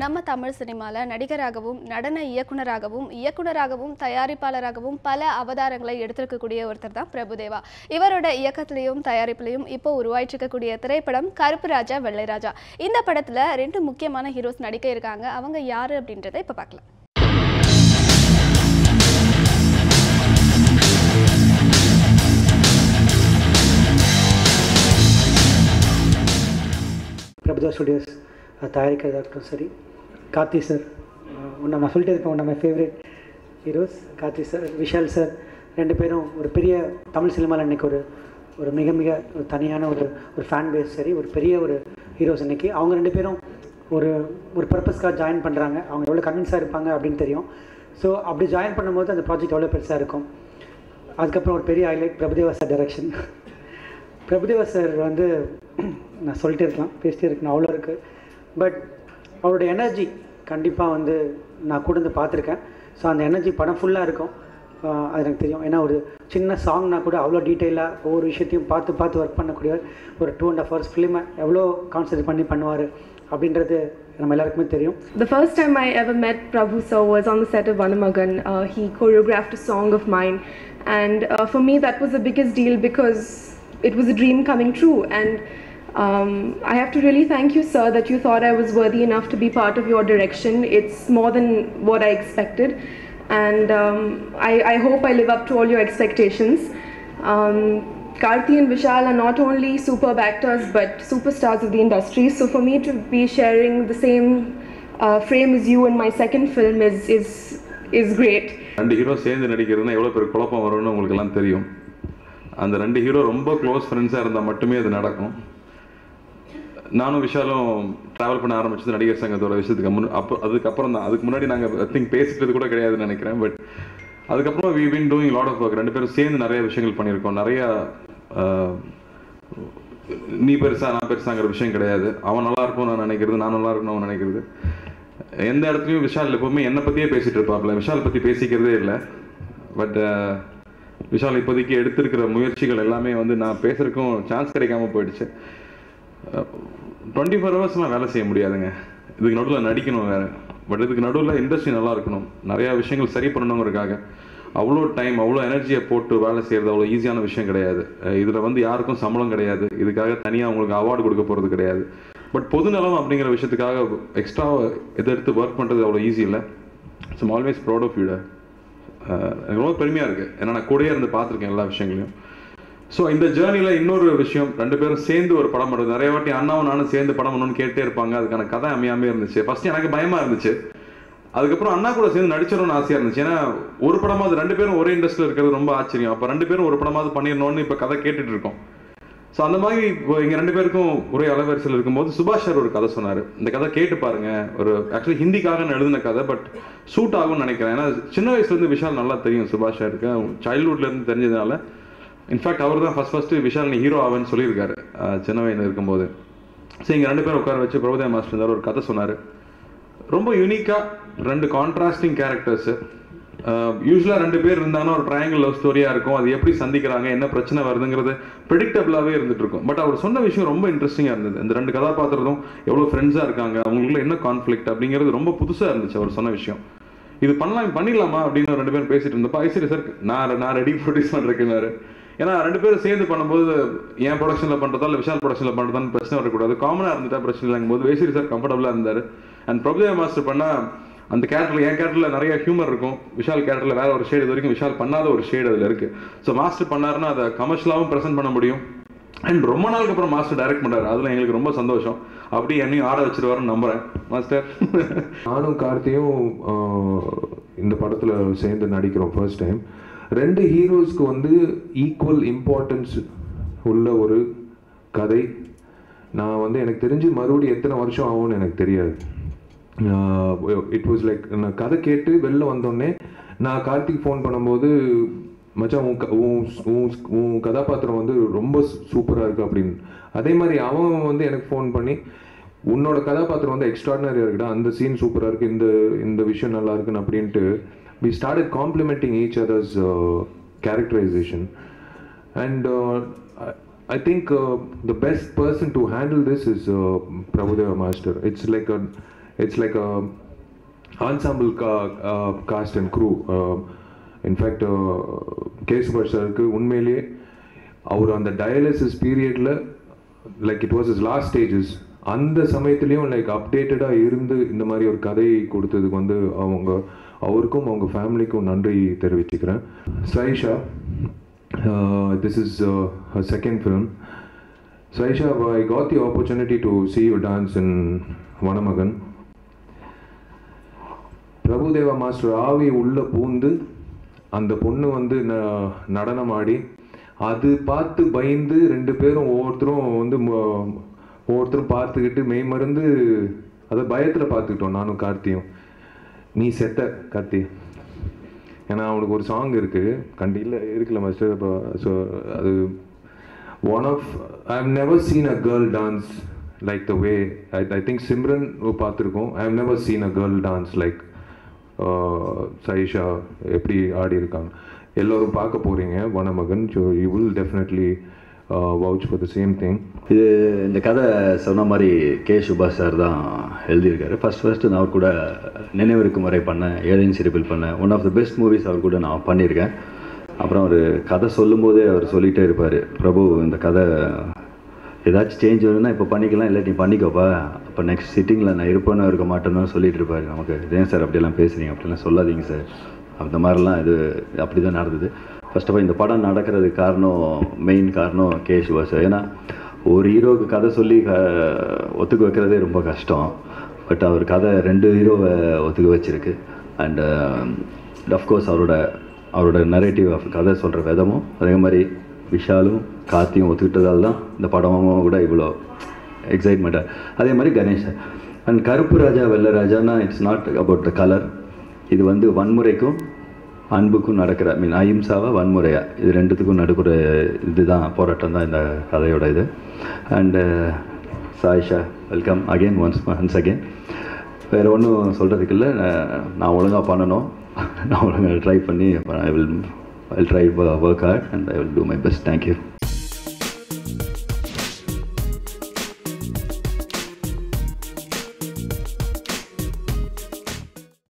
நம்ம தமிழ் சினிமாவில் நடிகராகவும் நடன இயக்குனராகவும் இயக்குனராகவும் தயாரிப்பாளராகவும் பல அவதாரங்களை எடுத்திருக்கக்கூடிய ஒருத்தர் தான் பிரபுதேவா. இவரோட இயக்கத்திலையும் தயாரிப்புலையும் இப்போ உருவாயிட்டிருக்கக்கூடிய திரைப்படம் கருப்பு ராஜா வெள்ளை ராஜா. இந்த படத்தில் ரெண்டு முக்கியமான ஹீரோஸ் நடிக்க இருக்காங்க. அவங்க யார் அப்படின்றத இப்போ பார்க்கலாம். பிரபுதா ஸ்டுடியோஸ் தயாரிக்கிறதா இருக்கட்டும் சரி. கார்த்தி சார் ஒன்று நான் சொல்லிட்டே இருப்பேன் நம்ம my heroes Karthi sir Vishal sir ரெண்டு பேரும் ஒரு பெரிய தமிழ் சினிமாவில் இன்றைக்கி ஒரு ஒரு மிக மிக ஒரு தனியான ஒரு ஒரு ஃபேன் பேஸ் சரி ஒரு பெரிய ஒரு ஹீரோஸ் இன்றைக்கி அவங்க ரெண்டு பேரும் ஒரு ஒரு பர்பஸ்க்காக ஜாயின் பண்ணுறாங்க அவங்க எவ்வளோ கன்வின்ஸாக இருப்பாங்க அப்படின்னு தெரியும். ஸோ அப்படி ஜாயின் பண்ணும்போது அந்த ப்ராஜெக்ட் எவ்வளோ பெருசாக இருக்கும்? அதுக்கப்புறம் ஒரு பெரிய highlight Prabhudeva sir direction Prabhudeva sir வந்து நான் சொல்லிட்டே இருக்கலாம் பேசிட்டே இருக்கணும் அவ்வளோ இருக்குது பட் அவரோட எனர்ஜி கண்டிப்பாக வந்து நான் கூட வந்து பார்த்துருக்கேன். ஸோ அந்த எனர்ஜி படம் ஃபுல்லாக இருக்கும். அது எனக்கு தெரியும். ஏன்னா ஒரு சின்ன சாங்னா கூட அவ்வளோ டீட்டெயிலாக ஒவ்வொரு விஷயத்தையும் பார்த்து பார்த்து ஒர்க் பண்ணக்கூடிய ஒரு டூ அண்ட் ஹாஃப் ஹவர்ஸ் ஃபிலிமை எவ்வளோ கான்சன்ட்ரேட் பண்ணி பண்ணுவார் அப்படின்றது நம்ம எல்லாருக்குமே தெரியும். The first time I ever met Prabhu so was on the set of Vanamagan. Uh, song of mind and of mine, and uh, for me that was the biggest deal because it was a um, I have to really thank you, sir, that you thought I was worthy enough to be part of your direction. It's more than what I expected, and um, I, I hope I live up to all your expectations. Um, Karthi and Vishal are not only superb actors but superstars of the industry. So for me to be sharing the same uh, frame as you in my second film is is is great. ரெண்டு hero சேர்ந்து நடிக்கிறதுனா எவ்வளோ பெரிய குழப்பம் வரும்னு உங்களுக்கு எல்லாம் தெரியும் அந்த ரெண்டு ஹீரோ ரொம்ப க்ளோஸ் ஃப்ரெண்ட்ஸாக இருந்தால் மட்டுமே அது நடக்கும் நானும் விஷாலும் ட்ராவல் பண்ண ஆரம்பிச்சது நடிகர் சங்கத்தோட விஷயத்துக்கு முன் அப்போ அதுக்கப்புறம் தான். அதுக்கு முன்னாடி நாங்கள் திங்க் பேசிக்கிறது கூட கிடையாதுன்னு நினைக்கிறேன். பட் அதுக்கப்புறம் we been doing lot of work ரெண்டு பேரும் சேர்ந்து நிறைய விஷயங்கள் பண்ணியிருக்கோம். நிறைய நீ பெருசா நான் பெருசாங்கிற விஷயம் கிடையாது. அவன் நல்லா இருக்கும் நான் நினைக்கிறது நான் நல்லா இருக்கணும் அவன் நினைக்கிறது. எந்த இடத்துலையும் விஷால் எப்பவுமே என்னை பற்றியே பேசிட்டு இருப்பாப்ல. விஷால் பற்றி பேசிக்கிறதே இல்லை. பட் விஷால் இப்போதைக்கு எடுத்திருக்கிற முயற்சிகள் எல்லாமே வந்து நான் பேசுறதுக்கும் சான்ஸ் கிடைக்காம போயிடுச்சு. டுவெண்ட்டி ஃபோர் ஹவர்ஸ்லாம் வேலை செய்ய முடியாதுங்க. இதுக்கு நடுவில் நடிக்கணும் வேறு. பட் இதுக்கு நடுவில் இண்டஸ்ட்ரி நல்லா இருக்கணும். நிறையா விஷயங்கள் சரி பண்ணணுங்கிறதுக்காக. அவ்வளோ டைம் அவ்வளோ எனர்ஜியை போட்டு வேலை செய்கிறது அவ்வளோ ஈஸியான விஷயம் கிடையாது. இதில் வந்து யாருக்கும் சம்பளம் கிடையாது. இதுக்காக தனியாக அவங்களுக்கு அவார்டு கொடுக்க போகிறது கிடையாது. பட் பொதுநலம் அப்படிங்கிற விஷயத்துக்காக எக்ஸ்ட்ரா எதிர்த்து எடுத்து ஒர்க் பண்ணுறது அவ்வளோ ஈஸி இல்லை. So always proud of you எனக்கு ரொம்ப பெருமையாக இருக்குது ஏன்னா நான் கூடயே இருந்து பார்த்துருக்கேன் எல்லா விஷயங்களையும். ஸோ இந்த ஜேர்னியில் இன்னொரு விஷயம். ரெண்டு பேரும் சேர்ந்து ஒரு படம் பண்ணுறது நிறைய வாட்டி அண்ணாவும் நானும் சேர்ந்து படம் பண்ணணும்னு கேட்டே இருப்பாங்க. அதுக்கான கதை அமையாமே இருந்துச்சு. ஃபர்ஸ்ட் எனக்கு பயமாக இருந்துச்சு. அதுக்கப்புறம் அண்ணா கூட சேர்ந்து நடிச்சிடணும்னு ஆசையாக இருந்துச்சு. ஏன்னா ஒரு படமாவது ரெண்டு பேரும் ஒரே இண்டஸ்ட்ரியில் இருக்கிறது ரொம்ப ஆச்சரியம். அப்போ ரெண்டு பேரும் ஒரு படமாவது பண்ணிடணும்னு இப்போ கதை கேட்டுட்டு இருக்கோம். ஸோ அந்த மாதிரி இப்போ இங்கே ரெண்டு பேருக்கும் ஒரே அலைவரிசையில் இருக்கும்போது சுபாஷ் சார் ஒரு கதை சொன்னார். இந்த கதை கேட்டு பாருங்க. ஒரு ஆக்சுவலி ஹிந்திக்காக நான் எழுதின கதை பட் சூட் ஆகும்னு நினைக்கிறேன். ஏன்னா சின்ன வயசுலேருந்து விஷால் நல்லா தெரியும் சுபாஷ் சாருக்கு. சைல்ட்ஹுட்லேருந்து தெரிஞ்சதுனால இன்ஃபேக்ட் அவர் தான் ஃபஸ்ட் ஃபஸ்ட்டு விஷால் நீ ஹீரோ ஆவேன்னு சொல்லியிருக்காரு. சின்ன வயதில் இருக்கும்போது. ஸோ இங்கே ரெண்டு பேரும் உட்கார வச்சு பிரபுதேவ மாஸ்டர் இருந்தார் ஒரு கதை சொன்னார். ரொம்ப யூனிக்காக ரெண்டு கான்ட்ராஸ்டிங் கேரக்டர்ஸு யூஸ்வலாக ரெண்டு பேர் இருந்தாலும் ஒரு ட்ரையாங்கிள் லவ் ஸ்டோரியாக இருக்கும். அது எப்படி சந்திக்கிறாங்க என்ன பிரச்சனை வருதுங்கிறது ப்ரெடிக்டபிளாகவே இருந்துட்டு இருக்கும். பட் அவர் சொன்ன விஷயம் ரொம்ப இன்ட்ரெஸ்டிங்காக இருந்தது. இந்த ரெண்டு கதாபாத்திரத்தும் எவ்வளோ ஃப்ரெண்ட்ஸாக இருக்காங்க அவங்களுக்குள்ள என்ன கான்ஃப்ளிக்ட் அப்படிங்கிறது ரொம்ப புதுசாக இருந்துச்சு அவர் சொன்ன விஷயம். இது பண்ணலாம் பண்ணிடலாமா அப்படின்னு ரெண்டு பேரும் பேசிட்டு இருந்தப்போ ஐசரி சார் நான் நான் ரெடி ப்ரொடியூஸ் பண்ணுறேன்னாரு ஏன்னா ரெண்டு பேரும் சேர்ந்து பண்ணும்போது என் ப்ரொடக்ஷனில் பண்ணுறதா இல்லை விஷால் ப்ரொடக்ஷனில் பண்ணுறதான்னு பிரச்சனை வரக்கூடாது. காமனாக இருந்துட்டா பிரச்சனை இல்லைங்கும்போது வேசிரி சார் கம்ஃபர்டபுளாக இருந்தார். அண்ட் பிரபுதேவ மாஸ்டர் பண்ணால் அந்த கேரக்டரில் என் கேரக்டரில் நிறைய ஹியூமர் இருக்கும். விஷால் கேரக்டரில் வேற ஒரு ஷேடு இது வரைக்கும் விஷால் பண்ணாத ஒரு ஷேடு அதில் இருக்கு. ஸோ மாஸ்டர் பண்ணாருன்னா அதை கமர்ஷியலாகவும் ப்ரெசென்ட் பண்ண முடியும். அண்ட் ரொம்ப நாளுக்கு அப்புறம் மாஸ்டர் டைரக்ட் பண்ணுறாரு அதில் எங்களுக்கு ரொம்ப சந்தோஷம். அப்படி என்னையும் ஆட வச்சிருவாருன்னு நம்புறேன். மாஸ்டர் நானும் கார்த்தியும் இந்த படத்தில் சேர்ந்து நடிக்கிறோம் ஃபர்ஸ்ட் டைம் ரெண்டு ஹீரோஸ்க்கு வந்து ஈக்குவல் இம்பார்ட்டன்ஸ் உள்ள ஒரு கதை. நான் வந்து எனக்கு தெரிஞ்சு மறுபடியும் எத்தனை வருஷம் ஆகும்னு எனக்கு தெரியாது. இட் வாஸ் லைக் நான் கதை கேட்டு வெளில வந்தோடனே நான் கார்த்திக் ஃபோன் பண்ணும்போது மச்சான் உன் க- உன் உன் உன் கதாபாத்திரம் வந்து ரொம்ப சூப்பராக இருக்குது அப்படின்னு. அதே மாதிரி அவன் வந்து எனக்கு ஃபோன் பண்ணி உன்னோட கதாபாத்திரம் வந்து எக்ஸ்ட்ராடினரியாக இருக்குடா அந்த சீன் சூப்பராக இருக்குது இந்த இந்த விஷயம் நல்லா இருக்குன்னு அப்படின்ட்டு we started complimenting each others characterisation and I think த the best person to handle this is uh, master Prabhudeva Master. It's like a it's like ensemble ca- cast cast and crew. Uh, in fact கேசுபர் சாருக்கு உண்மையிலேயே அவர் அந்த dialysis period like it was is last stages அந்த சமயத்துலேயும் like அப்டேட்டடாக இருந்து இந்த மாதிரி ஒரு கதை கொடுத்ததுக்கு வந்து அவங்க அவருக்கும் அவங்க ஃபேமிலிக்கும் நன்றி தெரிவிச்சுக்கிறேன். Sayyeshaa this is second film Sayyeshaa I got the opportunity to see you dance in Vanamagan Prabhudeva master ஆவி உள்ள பூந்து அந்த பொண்ணு வந்து ந- நடனம் ஆடி அது பார்த்து பயந்து ரெண்டு பேரும் ஒவ்வொருத்தரும் வந்து ஒவ்வொருத்தரும் பார்த்துக்கிட்டு மெய்மறந்து அதை பயத்தில் பார்த்துக்கிட்டோம் நானும் கார்த்தியும். நீ செத்த கார்த்தி. ஏன்னா அவனுக்கு ஒரு சாங் இருக்குது கண்டி இல்லை இருக்குல்ல மாஸ்டர் இப்போ ஸோ அது one of I have never seen a girl dance like the way I I think Simran பார்த்துருக்கோம். I have never seen a girl dance like Sayyeshaa எப்படி ஆடி இருக்காங்க எல்லோரும் பார்க்க போகிறீங்க Vanamagan. So you will definitely vouch for the same thing இது இந்த கதை சொன்ன மாதிரி கே. சுபாஷ் சார் தான் எழுதியிருக்காரு. ஃபர்ஸ்ட் ஃபஸ்ட்டு நான் அவர் கூட நினைவிருக்கும் வரை பண்ணேன் ஏழையின் சிரிப்பில் பண்ணேன் one of the best movies அவர் கூட நான் பண்ணியிருக்கேன். அப்புறம் அவர் கதை சொல்லும்போதே அவர் சொல்லிகிட்டே இருப்பார். பிரபு இந்த கதை ஏதாச்சும் சேஞ்ச் வருதுன்னா இப்போ பண்ணிக்கலாம். இல்லை நீ பண்ணிக்கோப்பா. அப்போ நெக்ஸ்ட் சிட்டிங்கில் நான் இருப்பேன்னு இருக்க மாட்டேன்னு சொல்லிட்டு இருப்பாரு. நமக்கு ஏன் சார் அப்படியெல்லாம் பேசுகிறீங்க அப்படிலாம் சொல்லாதீங்க சார். அந்த மாதிரிலாம் இது அப்படி தான் நடந்தது. ஃபர்ஸ்ட் ஆஃப் ஆல் இந்த படம் நடக்கிறதுக்கு காரணம் மெயின் காரணம் கே சிவா ஏன்னா ஒரு ஹீரோவுக்கு கதை சொல்லி க ஒத்துக்க வைக்கிறதே ரொம்ப கஷ்டம். பட் அவர் கதை ரெண்டு ஹீரோவை ஒத்துக்க வச்சிருக்கு. அண்டு அஃப்கோர்ஸ் um, அவரோட அவரோட நரேட்டிவ் ஆஃப் கதை சொல்கிற விதமும் அதே மாதிரி விஷாலும் கார்த்தியும் ஒத்துக்கிட்டதால் தான் இந்த படமும் கூட இவ்வளோ எக்ஸைட்மெண்ட்டாக அதே மாதிரி கணேஷ். அண்ட் கருப்பு ராஜா வெள்ளை ராஜானா it's not about the colour இது வந்து வன்முறைக்கும் அன்புக்கும் நடக்கிற மீன் அஹிம்சாவா வன்முறையா? இது ரெண்டுத்துக்கும் நடக்கிற இதுதான் போராட்டம் தான் இந்த கதையோட இது. And uh, Sayyeshaa welcome again once once again வேறு ஒன்றும் சொல்கிறதுக்கு இல்லை. நான் ஒழுங்காக பண்ணணும். நான் ஒழுங்காக ட்ரை பண்ணி I will I try work hard and I will do my best thank you